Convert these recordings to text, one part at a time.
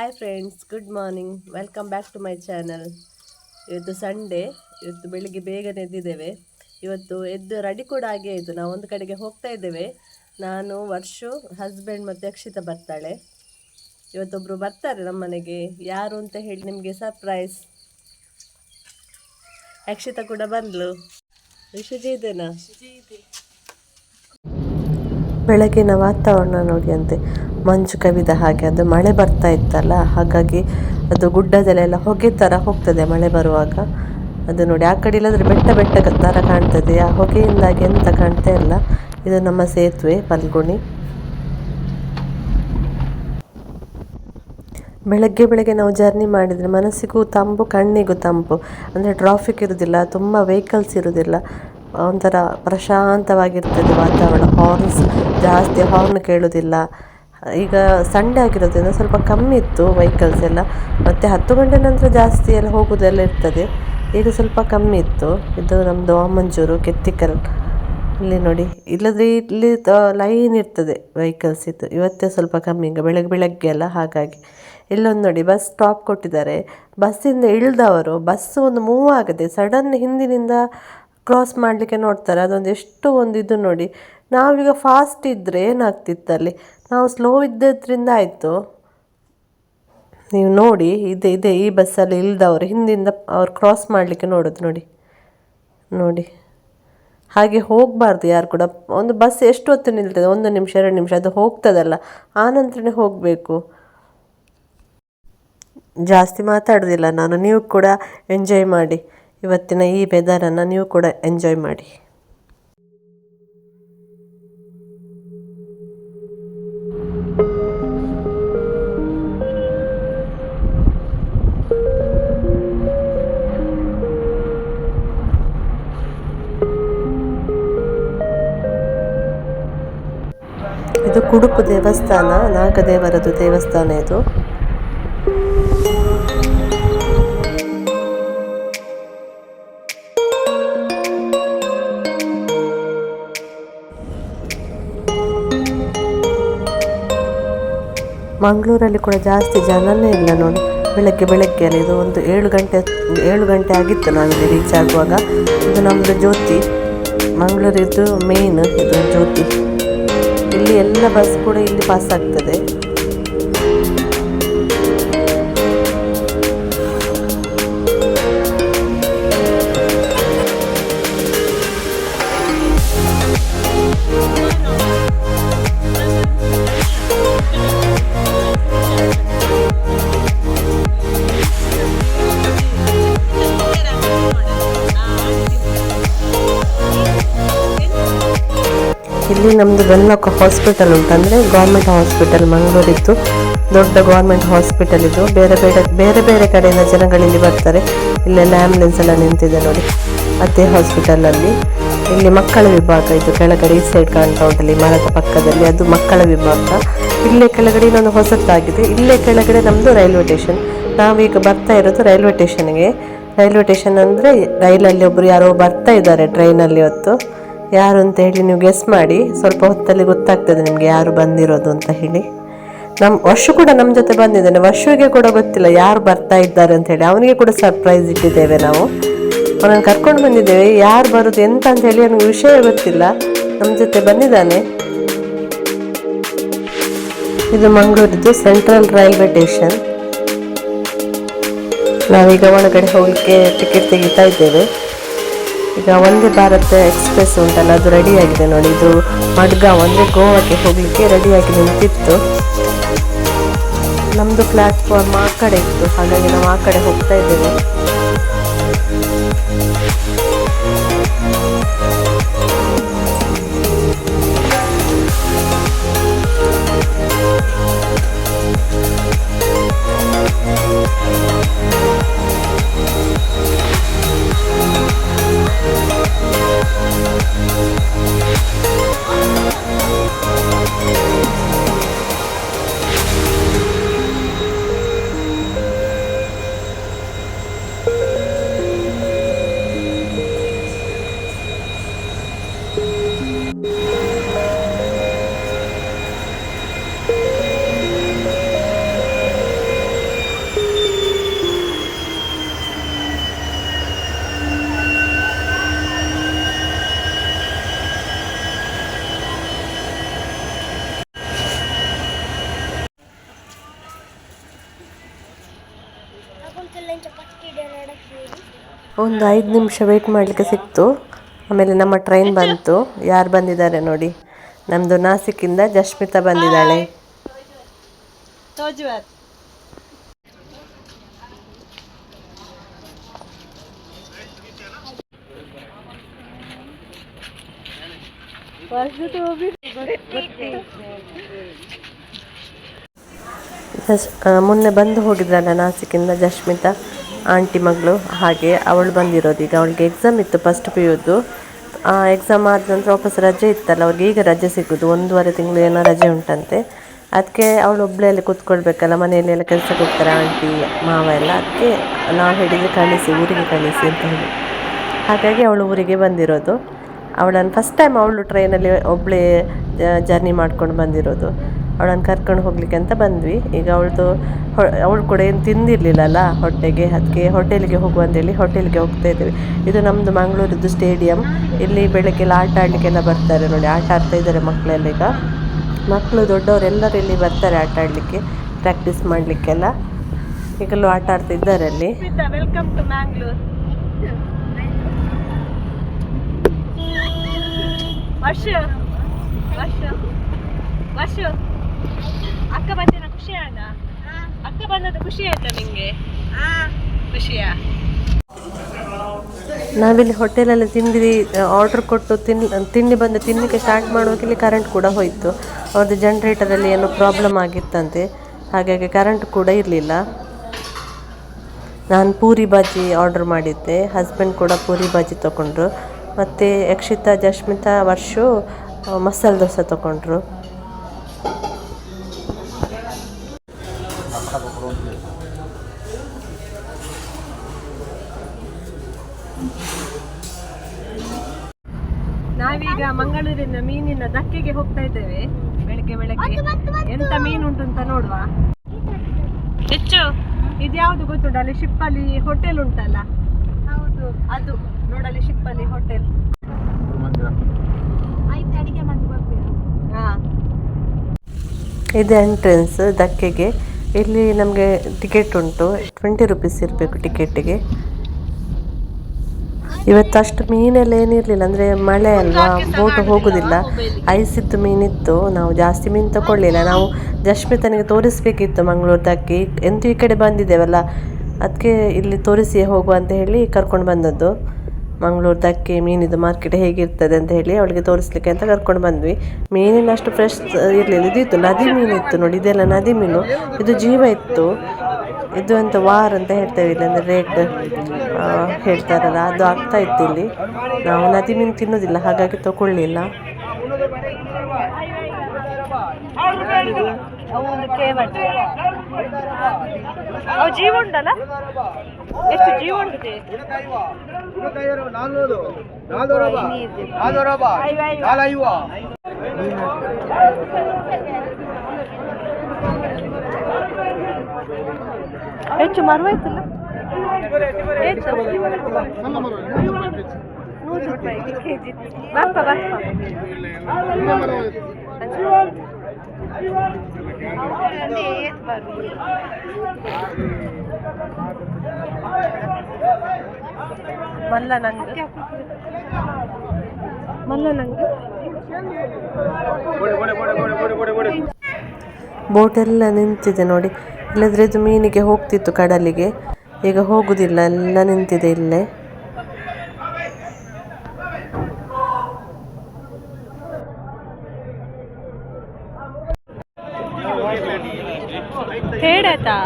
Hi friends good morning welcome back to my channel ಇವತ್ತು Sunday ಇವತ್ತು ಬೆಳಿಗ್ಗೆ ಬೇಗನೆ ಎದ್ದಿದ್ದೇವೆ. ಇವತ್ತು ಎದ್ದು ರೆಡಿ ಕೂಡ ಆಗೇ ಆಯಿತು ನಾವು ಒಂದು ಕಡೆಗೆ ಹೋಗ್ತಾ ಇದ್ದೇವೆ. ನಾನು, ವರ್ಷು ಹಸ್ಬೆಂಡ್ ಮತ್ತು ಅಕ್ಷಿತ ಬರ್ತಾಳೆ. ಇವತ್ತೊಬ್ಬರು ಬರ್ತಾರೆ ನಮ್ಮ ಮನೆಗೆ. ಯಾರು ಅಂತ ಹೇಳಿ ನಿಮಗೆ ಸರ್ಪ್ರೈಸ್ ಅಕ್ಷಿತ ಕೂಡ ಬಂದ್ಲು. ವಿಶುಜಿ ಇದ್ದೇನಾ? ಬೆಳಗಿನ ವಾತಾವರಣ ನೋಡಿ ಅಂತೆ. ಮಂಜು ಕವಿದ ಹಾಗೆ ಅದು ಮಳೆ ಬರ್ತಾ ಇತ್ತಲ್ಲ, ಹಾಗಾಗಿ ಅದು ಗುಡ್ಡದಲ್ಲೆಲ್ಲ ಹೊಗೆ ಥರ ಹೋಗ್ತದೆ ಮಳೆ ಬರುವಾಗ. ಅದು ನೋಡಿ, ಆ ಕಡೆ ಇಲ್ಲದ್ರೆ ಬೆಟ್ಟ ಬೆಟ್ಟ ಥರ ಕಾಣ್ತದೆ. ಆ ಹೊಗೆಯಿಂದಾಗಿ ಎಂತ ಕಾಣ್ತಾ ಇಲ್ಲ. ಇದು ನಮ್ಮ ಸೇತುವೆ, ಪಲ್ಗುಣಿ. ಬೆಳಗ್ಗೆ ಬೆಳಗ್ಗೆ ನಾವು ಜರ್ನಿ ಮಾಡಿದರೆ ಮನಸ್ಸಿಗೂ ತಂಪು, ಕಣ್ಣಿಗೂ ತಂಪು. ಅಂದರೆ ಟ್ರಾಫಿಕ್ ಇರೋದಿಲ್ಲ, ತುಂಬ ವೆಹಿಕಲ್ಸ್ ಇರೋದಿಲ್ಲ. ಒಂಥರ ಪ್ರಶಾಂತವಾಗಿರ್ತದೆ ವಾತಾವರಣ. ಹಾರ್ನ್ಸ್ ಜಾಸ್ತಿ ಹಾರ್ನ್ ಕೇಳೋದಿಲ್ಲ. ಈಗ ಸಂಡೇ ಆಗಿರೋದ್ರಿಂದ ಸ್ವಲ್ಪ ಕಮ್ಮಿ ಇತ್ತು ವೆಹಿಕಲ್ಸ್ ಎಲ್ಲ. ಮತ್ತು ಹತ್ತು ಗಂಟೆ ನಂತರ ಜಾಸ್ತಿ ಎಲ್ಲ ಹೋಗೋದೆಲ್ಲ ಇರ್ತದೆ. ಈಗ ಸ್ವಲ್ಪ ಕಮ್ಮಿ ಇತ್ತು. ಇದು ನಮ್ಮದು ಆಮಂಜೂರು ಕೆತ್ತಿಕಲ್ ಇಲ್ಲಿ ನೋಡಿ, ಇಲ್ಲದ್ರೆ ಇಲ್ಲಿ ಲೈನ್ ಇರ್ತದೆ ವೆಹಿಕಲ್ಸ್ ಇತ್ತು ಇವತ್ತೇ ಸ್ವಲ್ಪ ಕಮ್ಮಿ, ಈಗ ಬೆಳಗ್ಗೆ ಬೆಳಗ್ಗೆ ಎಲ್ಲ ಹಾಗಾಗಿ. ಇಲ್ಲೊಂದು ನೋಡಿ ಬಸ್ ಸ್ಟಾಪ್ ಕೊಟ್ಟಿದ್ದಾರೆ. ಬಸ್ಸಿಂದ ಇಳಿದವರು ಬಸ್ ಒಂದು ಮೂವ್ ಆಗದೆ ಸಡನ್ ಹಿಂದಿನಿಂದ ಕ್ರಾಸ್ ಮಾಡಲಿಕ್ಕೆ ನೋಡ್ತಾರೆ. ಅದೊಂದು ಎಷ್ಟು ಒಂದು ಇದು ನೋಡಿ. ನಾವೀಗ ಫಾಸ್ಟ್ ಇದ್ದರೆ ಏನಾಗ್ತಿತ್ತಲ್ಲಿ ನಾವು ಸ್ಲೋ ಇದ್ದದ್ರಿಂದ ಆಯಿತು. ನೀವು ನೋಡಿ, ಇದೆ ಇದೆ ಈ ಬಸ್ಸಲ್ಲಿ ಇಲ್ದವರು. ಹಿಂದಿಂದ ಅವ್ರು ಕ್ರಾಸ್ ಮಾಡಲಿಕ್ಕೆ ನೋಡೋದು ನೋಡಿ. ನೋಡಿ. ಹಾಗೆ ಹೋಗಬಾರ್ದು ಯಾರು ಕೂಡ. ಒಂದು ಬಸ್ ಎಷ್ಟು ಹೊತ್ತು ನಿಲ್ತದೆ? ಒಂದು ನಿಮಿಷ, ಎರಡು ನಿಮಿಷ. ಅದು ಹೋಗ್ತದಲ್ಲ. ಆ ನಂತರನೇ ಹೋಗಬೇಕು. ಜಾಸ್ತಿ ಮಾತಾಡೋದಿಲ್ಲ ನಾನು. ನೀವು ಕೂಡ ಎಂಜಾಯ್ ಮಾಡಿ. ಇವತ್ತಿನ ಈ ವೆದರನ್ನು ನೀವು ಕೂಡ ಎಂಜಾಯ್ ಮಾಡಿ. ಇದು ಕುಡುಪು ದೇವಸ್ಥಾನ ನಾಗದೇವರದು ದೇವಸ್ಥಾನ ಇದು. ಮಂಗಳೂರಲ್ಲಿ ಕೂಡ ಜಾಸ್ತಿ ಜನನೇ ಇಲ್ಲ ನೋಡಿ. ಬೆಳಗ್ಗೆ ಬೆಳಗ್ಗೆ ಅಲ್ಲ ಇದು ಒಂದು ಏಳು ಗಂಟೆ ಏಳು ಗಂಟೆ ಆಗಿತ್ತು ನಾವಿಲ್ಲಿ ರೀಚ್ ಆಗುವಾಗ. ಇದು ನಮ್ಮದು ಜ್ಯೋತಿ. ಮಂಗಳೂರಿದ್ದು ಮೇನ್ ಇದು ಜ್ಯೋತಿ. ಇಲ್ಲಿ ಎಲ್ಲ ಬಸ್ ಕೂಡ ಇಲ್ಲಿ ಪಾಸ್ ಆಗ್ತದೆ. ಇಲ್ಲಿ ನಮ್ಮದು ಬೆನ್ನಕ ಹಾಸ್ಪಿಟಲ್ ಉಂಟು ಅಂದರೆ ಗೌರ್ಮೆಂಟ್ ಹಾಸ್ಪಿಟಲ್ ಮಂಗಳೂರಿದ್ದು. ದೊಡ್ಡ ಗೌರ್ಮೆಂಟ್ ಹಾಸ್ಪಿಟಲ್ ಇದು. ಬೇರೆ ಬೇರೆ ಬೇರೆ ಬೇರೆ ಕಡೆಯಿಂದ ಜನಗಳಿಲ್ಲಿ ಬರ್ತಾರೆ. ಇಲ್ಲೆಲ್ಲ ಆ್ಯಂಬುಲೆನ್ಸ್ ಎಲ್ಲ ನಿಂತಿದೆ ನೋಡಿ. ಅದೇ ಹಾಸ್ಪಿಟಲಲ್ಲಿ ಇಲ್ಲಿ ಮಕ್ಕಳ ವಿಭಾಗ ಇದು. ಕೆಳಗಡೆ ಈ ಸೈಡ್ ಕಾಣ್ತಾ ಉಂಟಲ್ಲಿ ಮರದ ಪಕ್ಕದಲ್ಲಿ ಅದು ಮಕ್ಕಳ ವಿಭಾಗ. ಇಲ್ಲೇ ಕೆಳಗಡೆ ಇನ್ನೊಂದು ಹೊಸತಾಗಿದೆ ಇಲ್ಲೇ ಕೆಳಗಡೆ ನಮ್ಮದು ರೈಲ್ವೆ ಸ್ಟೇಷನ್ ನಾವೀಗ ಬರ್ತಾ ಇರೋದು ರೈಲ್ವೆ ಸ್ಟೇಷನ್ಗೆ ರೈಲ್ವೆ ಸ್ಟೇಷನ್ ಅಂದರೆ ರೈಲಲ್ಲಿ ಒಬ್ಬರು ಯಾರೋ ಬರ್ತಾ ಇದ್ದಾರೆ ಟ್ರೈನಲ್ಲಿ ಹೊತ್ತು. ಯಾರು ಅಂತ ಹೇಳಿ ನೀವು ಗೆಸ್ ಮಾಡಿ, ಸ್ವಲ್ಪ ಹೊತ್ತಲ್ಲಿ ಗೊತ್ತಾಗ್ತದೆ ನಿಮಗೆ ಯಾರು ಬಂದಿರೋದು ಅಂತ ಹೇಳಿ. ನಮ್ಮ ವರ್ಷು ಕೂಡ ನಮ್ಮ ಜೊತೆ ಬಂದಿದ್ದಾನೆ. ವರ್ಷುವಿಗೆ ಕೂಡ ಗೊತ್ತಿಲ್ಲ ಯಾರು ಬರ್ತಾ ಇದ್ದಾರೆ ಅಂತ ಹೇಳಿ. ಅವನಿಗೆ ಕೂಡ ಸರ್ಪ್ರೈಸ್ ಇಟ್ಟಿದ್ದೇವೆ ನಾವು. ಅವನನ್ನು ಕರ್ಕೊಂಡು ಬಂದಿದ್ದೇವೆ. ಯಾರು ಬರೋದು ಎಂತ ಅಂತ ಹೇಳಿ ಅವನಿಗೆ ವಿಷಯ ಗೊತ್ತಿಲ್ಲ. ನಮ್ಮ ಜೊತೆ ಬಂದಿದ್ದಾನೆ. ಇದು ಮಂಗಳೂರಿದ್ದು ಸೆಂಟ್ರಲ್ ರೈಲ್ವೆ ಸ್ಟೇಷನ್ ನಾವೀಗ ಒಳಗಡೆ ಹೋಗಲಿಕ್ಕೆ ಟಿಕೆಟ್ ತೆಗಿತಾ ಇದ್ದೇವೆ. ಈಗ ಒಂದೇ ಭಾರತ್ ಎಕ್ಸ್ಪ್ರೆಸ್ ಉಂಟಲ್ಲ, ಅದು ರೆಡಿ ಆಗಿದೆ ನೋಡಿ. ಇದು ಮಡ್ಗಾಂವ್ ಅಂದರೆ ಗೋವಾಕ್ಕೆ ಹೋಗಲಿಕ್ಕೆ ರೆಡಿಯಾಗಿ ನಿಂತಿತ್ತು. ನಮ್ಮದು ಪ್ಲಾಟ್ಫಾರ್ಮ್ ಆ ಕಡೆ ಇತ್ತು. ಹಾಗಾಗಿ ನಾವು ಆ ಕಡೆ ಹೋಗ್ತಾ ಇದ್ದೇವೆ. ಒಂದು ಐದು ನಿಮಿಷ ವೆಯ್ಟ್ ಮಾಡಲಿಕ್ಕೆ ಸಿಕ್ತು. ಆಮೇಲೆ ನಮ್ಮ ಟ್ರೈನ್ ಬಂತು. ಯಾರು ಬಂದಿದ್ದಾರೆ ನೋಡಿ. ನಮ್ಮದು ನಾಸಿಕಿಂದ ಜಶ್ಮಿತಾ ಬಂದಿದ್ದಾಳೆ. ಮೊನ್ನೆ ಬಂದು ಹೋಗಿದ್ರಲ್ಲ ನಾಸಿಕಿಂದ ಜಶ್ಮಿತಾ ಆಂಟಿ ಮಗಳು ಹಾಗೆ ಅವಳು ಬಂದಿರೋದು. ಈಗ ಅವಳಿಗೆ ಎಕ್ಸಾಮ್ ಇತ್ತು ಫಸ್ಟ್ ಪಿ ಯುದು ಆ ಎಕ್ಸಾಮ್ ಆದ ನಂತರ ವಾಪಸ್ ರಜೆ ಇತ್ತಲ್ಲ, ಅವ್ರಿಗೆ ಈಗ ರಜೆ ಸಿಗೋದು. ಒಂದೂವರೆ ತಿಂಗಳು ಏನೋ ರಜೆ ಉಂಟಂತೆ. ಅದಕ್ಕೆ ಅವಳು ಒಬ್ಬಳೇ ಅಲ್ಲಿ ಕೂತ್ಕೊಳ್ಬೇಕಲ್ಲ, ಮನೆಯಲ್ಲಿ ಎಲ್ಲ ಕೆಲಸಕ್ಕೆ ಹೋಗ್ತಾರೆ ಆಂಟಿ, ಮಾವ ಎಲ್ಲ. ಅದಕ್ಕೆ ನಾವು ಹೇಳಿದರೆ ಕಳಿಸಿ, ಊರಿಗೆ ಕಳಿಸಿ ಅಂತ ಹೇಳಿ. ಹಾಗಾಗಿ ಅವಳು ಊರಿಗೆ ಬಂದಿರೋದು. ಅವಳನ್ನು ಫಸ್ಟ್ ಟೈಮ್ ಅವಳು ಟ್ರೈನಲ್ಲಿ ಒಬ್ಬಳೇ ಜರ್ನಿ ಮಾಡ್ಕೊಂಡು ಬಂದಿರೋದು. ಅವಳನ್ನು ಕರ್ಕೊಂಡು ಹೋಗ್ಲಿಕ್ಕೆ ಅಂತ ಬಂದ್ವಿ. ಈಗ ಅವಳದು ಅವಳು ಕೂಡ ಏನು ತಿಂದಿರಲಿಲ್ಲಲ್ಲ ಹೊಟ್ಟೆಗೆ, ಅದಕ್ಕೆ ಹೋಟೆಲಿಗೆ ಹೋಗುವ ಅಂತೇಳಿ ಹೋಟೆಲ್ಗೆ ಹೋಗ್ತಾ ಇದ್ದೇವೆ. ಇದು ನಮ್ಮದು ಮಂಗಳೂರಿದ್ದು ಸ್ಟೇಡಿಯಂ. ಇಲ್ಲಿ ಬೆಳಗ್ಗೆಲ್ಲ ಆಟ ಆಡಲಿಕ್ಕೆಲ್ಲ ಬರ್ತಾರೆ ನೋಡಿ, ಆಟ ಆಡ್ತಾ ಇದ್ದಾರೆ ಮಕ್ಕಳೆಲ್ಲ ಈಗ. ಮಕ್ಕಳು ದೊಡ್ಡವರು ಎಲ್ಲರೂ ಇಲ್ಲಿ ಬರ್ತಾರೆ ಆಟ ಆಡಲಿಕ್ಕೆ, ಪ್ರಾಕ್ಟೀಸ್ ಮಾಡಲಿಕ್ಕೆಲ್ಲ. ಈಗಲೂ ಆಟ ಆಡ್ತಾ ಇದ್ದಾರೆ ಅಲ್ಲಿ. Welcome to Mangalore. ವರ್ಷ ವರ್ಷ ವರ್ಷ. ಅಕ್ಕ ಬಂದಿನ ಖುಷಿ ಅಣ್ಣ? ಅಕ್ಕ ಬಂದದ್ದು ಖುಷಿ ಆಯ್ತಾ ನಿಂಗೆ? ಖುಷಿಯಾ? ನಾವಿಲ್ಲಿ ಹೋಟೆಲಲ್ಲಿ ತಿಂಡಿ ಆರ್ಡ್ರ್ ಕೊಟ್ಟು ತಿನ್, ತಿಂಡಿ ಬಂದು ತಿನ್ನಲಿಕ್ಕೆ ಸ್ಟಾರ್ಟ್ ಮಾಡುವಾಗ ಇಲ್ಲಿ ಕರೆಂಟ್ ಕೂಡ ಹೋಯಿತು. ಅವ್ರದ್ದು ಜನ್ರೇಟರಲ್ಲಿ ಏನೋ ಪ್ರಾಬ್ಲಮ್ ಆಗಿತ್ತಂತೆ. ಹಾಗಾಗಿ ಕರೆಂಟ್ ಕೂಡ ಇರಲಿಲ್ಲ. ನಾನು ಪೂರಿ ಬಾಜಿ ಆರ್ಡರ್ ಮಾಡಿದ್ದೆ. ಹಸ್ಬೆಂಡ್ ಕೂಡ ಪೂರಿ ಬಾಜಿ ತೊಗೊಂಡ್ರು ಮತ್ತು ಯಕ್ಷಿತಾ ಜಶ್ಮಿತಾ ವರ್ಷು, ಮಸಾಲೆ ದೋಸೆ ತೊಗೊಂಡ್ರು ನಾವೀಗ ಮಂಗಳೂರಿನ ಮೀನಿನ ದಕ್ಕೆಗೆ ಹೋಗ್ತಾ ಇದ್ದೇವೆ. ಬೆಳಗ್ಗೆ ಬೆಳಗ್ಗೆ. ಎಂತ ಮೀನು ಉಂಟು ಅಂತ ನೋಡುವ. ಹೆಚ್ಚು? ಇದ್ಯಾವುದು ಗೊತ್ತುಂಟು? ಅಲ್ಲಿ ಹೋಟೆಲ್ ಉಂಟಲ್ಲ? ಹೌದು. ಅದು. ನೋಡಲ್ಲಿ ಶಿಪ್ಪಲಿ ಹೋಟೆಲ್ ಹಾ. ಇದು ಎಂಟ್ರೆನ್ಸ್ ದಕ್ಕೆಗೆ ಇಲ್ಲಿ ನಮಗೆ ಟಿಕೆಟ್ ಉಂಟು. ಟ್ವೆಂಟಿ ರುಪೀಸ್ ಇರಬೇಕು ಟಿಕೆಟಿಗೆ ಇವತ್ತು ಅಷ್ಟು ಮೀನೆಲ್ಲ ಏನಿರಲಿಲ್ಲ ಅಂದರೆ ಮಳೆ ಅಲ್ವಾ? ಬೋಟ್ ಹೋಗೋದಿಲ್ಲ. ಐಸಿದ್ದು ಮೀನಿತ್ತು ನಾವು ಜಾಸ್ತಿ ಮೀನು ತಗೊಳ್ಳಿಲ್ಲ ನಾವು ಜಶ್ಮಿತನಿಗೆ ತೋರಿಸ್ಬೇಕಿತ್ತು ಮಂಗಳೂರದಕ್ಕೆ. ಎಂತೂ ಈ ಕಡೆ ಬಂದಿದ್ದೇವಲ್ಲ ಅದಕ್ಕೆ ಇಲ್ಲಿ ತೋರಿಸಿ ಹೋಗುವ ಅಂತ ಹೇಳಿ ಕರ್ಕೊಂಡು ಬಂದದ್ದು. ಮಂಗಳೂರದಕ್ಕೆ ಮೀನಿದು ಮಾರ್ಕೆಟ್ ಹೇಗಿರ್ತದೆ ಅಂತ ಹೇಳಿ ಅವಳಿಗೆ ತೋರಿಸ್ಲಿಕ್ಕೆ ಅಂತ ಕರ್ಕೊಂಡು ಬಂದ್ವಿ. ಮೀನಿನ ಅಷ್ಟು ಫ್ರೆಶ್ ಇರಲಿಲ್ಲ ಇದಿತ್ತು ನದಿ ಮೀನಿತ್ತು ನೋಡಿ ಇದೆಲ್ಲ ನದಿ ಮೀನು. ಇದು ಜೀವ ಇತ್ತು. ಇದು ಅಂತ ವಾರ್ ಅಂತ ಹೇಳ್ತೇವೆ ಇಲ್ಲಿ ಅಂದರೆ ರೇಟ್ ಹೇಳ್ತಾರಲ್ಲ ಅದು ಆಗ್ತಾ ಇತ್ತು ಇಲ್ಲಿ ನಾವು ನದಿ ಮೀನು ತಿನ್ನೋದಿಲ್ಲ ಹಾಗಾಗಿ ತಗೊಳ್ಳಿಲ್ಲ ಅವು ಒಂದು ಕೇವಟ್ ಅವು ಜೀವ ಉಂಟಲ್ಲ ಎಷ್ಟು ಜೀವ ಉಂಟು ಹೆಚ್ಚು ಮರವಾಯ್ತಲ್ಲ ಬರ್ಪ ಬರ್ಪ ಮಲ್ಲ ನಂಗೆ. ಮಲ್ಲ ಬೋಟ್ ಎಲ್ಲ ನಿಂತಿದೆ ನೋಡಿ. ಇಲ್ಲದ್ರೆ ಇದು ಮೀನಿಗೆ ಹೋಗ್ತಿತ್ತು ಕಡಲಿಗೆ. ಈಗ ಹೋಗುದಿಲ್ಲ ಎಲ್ಲ ನಿಂತಿದೆ ಇಲ್ಲೇ. ತೇಡತಾ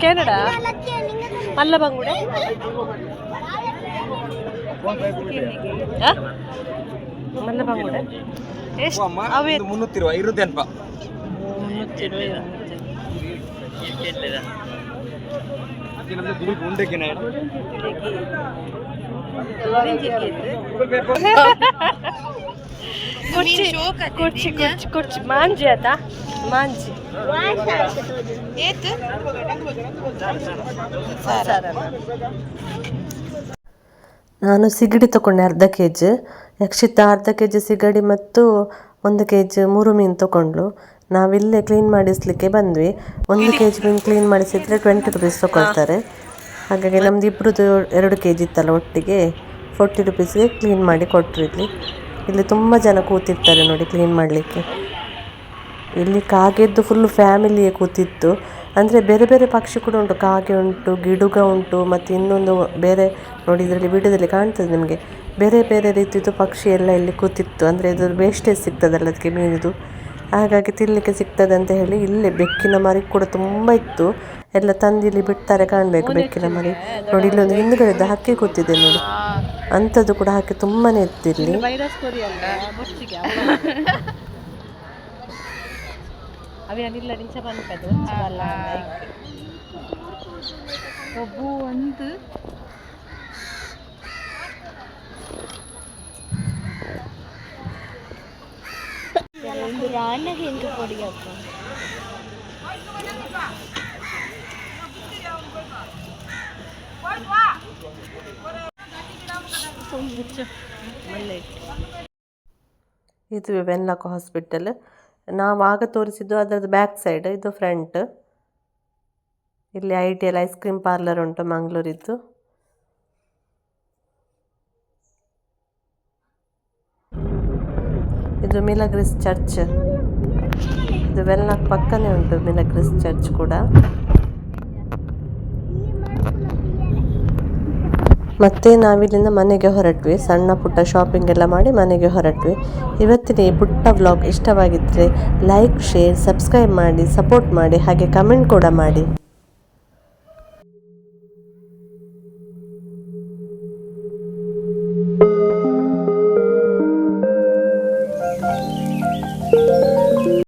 ತೇಡ ತೇಡನ ತೂನಾಗೆ ಕೆನಡಾ ಮಲ್ಲ ಬಂಗುಡೆ ಆ? ಮಲ್ಲ ಬಂಗುಡೆ ಎಷ್ಟು ಅವೇ ಮುನ್ನೂತ್ತಿರುವ ಇರುತ್ತೇನಪ್ಪ ಉಂಡೆಕಿನ ಕುರ್ಚಿ ಕುರ್ಚಿ ಕುರ್ಚಿ ಕುರ್ಚಿ ಮಾಂಜಿ ಆತ ಮಾಂಜಿ. ನಾನು ಸಿಗಡಿ ತಗೊಂಡೆ ಅರ್ಧ ಕೆ ಜಿ ಯಕ್ಷಿತ ಅರ್ಧ ಕೆ ಜಿ ಸಿಗಡಿ ಮತ್ತು ಒಂದು ಕೆ ಜಿ ಮೂರು ಮೀನು ತಗೊಂಡ್ಲು ನಾವಿಲ್ಲೇ ಕ್ಲೀನ್ ಮಾಡಿಸ್ಲಿಕ್ಕೆ ಬಂದ್ವಿ. ಒಂದು ಕೆ ಜಿ ಮೀನು ಕ್ಲೀನ್ ಮಾಡಿಸಿದ್ರೆ ಟ್ವೆಂಟಿ ರುಪೀಸ್ ತಗೊಳ್ತಾರೆ ಹಾಗಾಗಿ ನಮ್ದು ಇಬ್ಬರದು ಎರಡು ಕೆ ಜಿ ಇತ್ತಲ್ಲ ಒಟ್ಟಿಗೆ. ಫೋರ್ಟಿ ರುಪೀಸ್ಗೆ ಕ್ಲೀನ್ ಮಾಡಿ ಕೊಟ್ಟರು ಇಲ್ಲಿ. ಇಲ್ಲಿ ತುಂಬ ಜನ ಕೂತಿರ್ತಾರೆ ನೋಡಿ ಕ್ಲೀನ್ ಮಾಡಲಿಕ್ಕೆ. ಇಲ್ಲಿ ಕಾಗೆದ್ದು ಫುಲ್ ಫ್ಯಾಮಿಲಿಯೇ ಕೂತಿತ್ತು. ಅಂದರೆ ಬೇರೆ ಬೇರೆ ಪಕ್ಷಿ ಕೂಡ ಉಂಟು. ಕಾಗೆ ಉಂಟು, ಗಿಡುಗ ಉಂಟು, ಮತ್ತು ಇನ್ನೊಂದು ಬೇರೆ ನೋಡಿ ಇದರಲ್ಲಿ ವಿಡಿಯೋದಲ್ಲಿ ಕಾಣ್ತದೆ ನಿಮಗೆ. ಬೇರೆ ಬೇರೆ ರೀತಿಯದು ಪಕ್ಷಿ ಎಲ್ಲ ಇಲ್ಲಿ ಕೂತಿತ್ತು. ಅಂದರೆ ಇದು ವೇಸ್ಟೇಜ್ ಸಿಗ್ತದಲ್ಲ ಅದಕ್ಕೆ ಮೀನಿದು. ಹಾಗಾಗಿ ತಿನ್ನಲಿಕ್ಕೆ ಸಿಗ್ತದೆ ಅಂತ ಹೇಳಿ ಇಲ್ಲೇ ಬೆಕ್ಕಿನ ಮರಿ ಕೂಡ ತುಂಬ ಇತ್ತು. ಎಲ್ಲ ತಂದು ಇಲ್ಲಿ ಬಿಡ್ತಾರೆ ಕಾಣಬೇಕು ಬೆಕ್ಕಿನ ಮರಿ. ನೋಡಿ ಇಲ್ಲೊಂದು ಹಿಂದ್ಗಡೆ ಹಕ್ಕಿ ಕೂತಿದೆ ನೋಡಿ. ಅಂಥದ್ದು ಕೂಡ ಹಾಕಿ ತುಂಬಾ ಇತ್ತು ಇಲ್ಲಿ. ವೈರಸ್ ಕೊರಿ ಅಲ್ಲ ಬೊಚ್ಚಿಗೆ ಅవి ಅನಿಲ್ಲ ನಿಂಚ ಬಂದದ್ದು ಅಲ್ಲ ಒಬ್ಬು ಒಂದು ರಾಣಗೆ ಹೆಂಗೆ ಕೊಡಿಯಪ್ಪ ಇದು ವೆನ್ಲಾಕ್ ಹಾಸ್ಪಿಟಲ್ ನಾವು ಆಗ ತೋರಿಸಿದ್ದು ಅದರದ್ದು ಬ್ಯಾಕ್ ಸೈಡ್ ಇದು ಫ್ರಂಟ್ ಇಲ್ಲಿ I T L ice cream parlour ಉಂಟು ಮಂಗಳೂರಿದ್ದು ಇದು ಮಿಲಗ್ರಿಸ್ ಚರ್ಚ್. ಇದು ವೆನ್ಲಾಕ್ ಪಕ್ಕನೇ ಉಂಟು ಮಿಲಗ್ರಿಸ್ ಚರ್ಚ್ ಕೂಡ. ಮತ್ತೆ ನಾವಿಲ್ಲಿಂದ ಮನೆಗೆ ಹೊರಟ್ವಿ. ಸಣ್ಣ ಪುಟ್ಟ ಶಾಪಿಂಗ್ ಎಲ್ಲ ಮಾಡಿ ಮನೆಗೆ ಹೊರಟ್ವಿ. ಇವತ್ತಿನ ಈ ಪುಟ್ಟ ವ್ಲಾಗ್ ಇಷ್ಟವಾಗಿದ್ದರೆ ಲೈಕ್ ಶೇರ್ ಸಬ್ಸ್ಕ್ರೈಬ್ ಮಾಡಿ ಸಪೋರ್ಟ್ ಮಾಡಿ, ಹಾಗೆ ಕಮೆಂಟ್ ಕೂಡ ಮಾಡಿ.